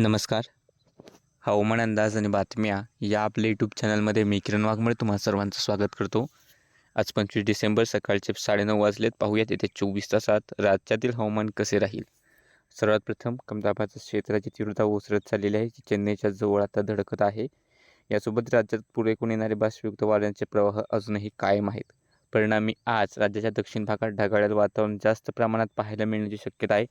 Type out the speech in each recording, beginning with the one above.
नमस्कार. हवामान अंदाज आणि बातम्या या आपल्या यूट्यूब चॅनलमध्ये मी किरण वाघमळे तुम्हा सर्वांचं स्वागत करतो. आज पंचवीस डिसेंबर सकाळचे साडेनऊ वाजलेत. पाहूयात येत्या चोवीस तासात राज्यातील हवामान कसे राहील? सर्वात प्रथम कमदाबादच्या क्षेत्राची तीव्रता ओसरत झालेली आहे. जी चेन्नईच्या जवळ आता धडकत आहे. यासोबत राज्यात पुरेकून येणारे बाष्पयुक्त वाऱ्यांचे प्रवाह अजूनही कायम आहेत. परिणामी आज राज्याच्या दक्षिण भागात ढगाळ्यात वातावरण जास्त प्रमाणात पाहायला मिळण्याची शक्यता आहे.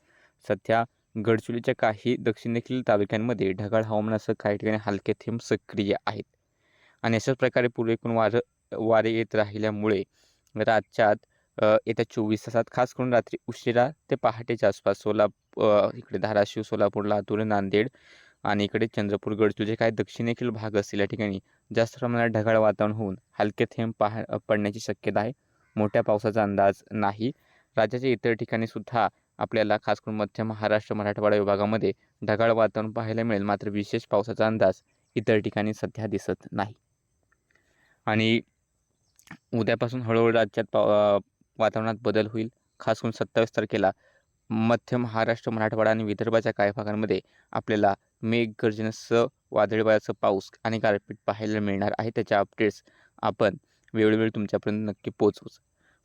सध्या गडचिरोलीच्या काही दक्षिणेकडील तालुक्यांमध्ये ढगाळ हवामानासह काही ठिकाणी हलके थेंब सक्रिय आहेत. आणि अशाच प्रकारे पूर्वेकडून वारं वारे येत राहिल्यामुळे राज्यात येत्या चोवीस तासात खास करून रात्री उशिरा ते पहाटेच्या आसपास सोला इकडे धाराशिव सोलापूर लातूर नांदेड आणि इकडे चंद्रपूर गडचिरोली जे काही दक्षिणेकडील भाग असतील या ठिकाणी जास्त प्रमाणात ढगाळ वातावरण होऊन हलके थेंब पाह पडण्याची शक्यता आहे. मोठ्या पावसाचा अंदाज नाही. राज्याच्या इतर ठिकाणी सुद्धा आपल्याला खास करून मध्य महाराष्ट्र मराठवाडा विभागामध्ये ढगाळ वातावरण पाहायला मिळेल. मात्र विशेष पावसाचा अंदाज इतर ठिकाणी सध्या दिसत नाही. आणि उद्यापासून हळूहळू राज्यात पा वातावरणात बदल होईल. खास करून सत्तावीस तारखेला मध्य महाराष्ट्र मराठवाडा आणि विदर्भाच्या काही भागांमध्ये आपल्याला मेघगर्जनेसह वादळी वाऱ्याचा पाऊस आणि गारपीट पाहायला मिळणार आहे. त्याच्या अपडेट्स आपण वेळोवेळी तुमच्यापर्यंत नक्की पोहोचवूच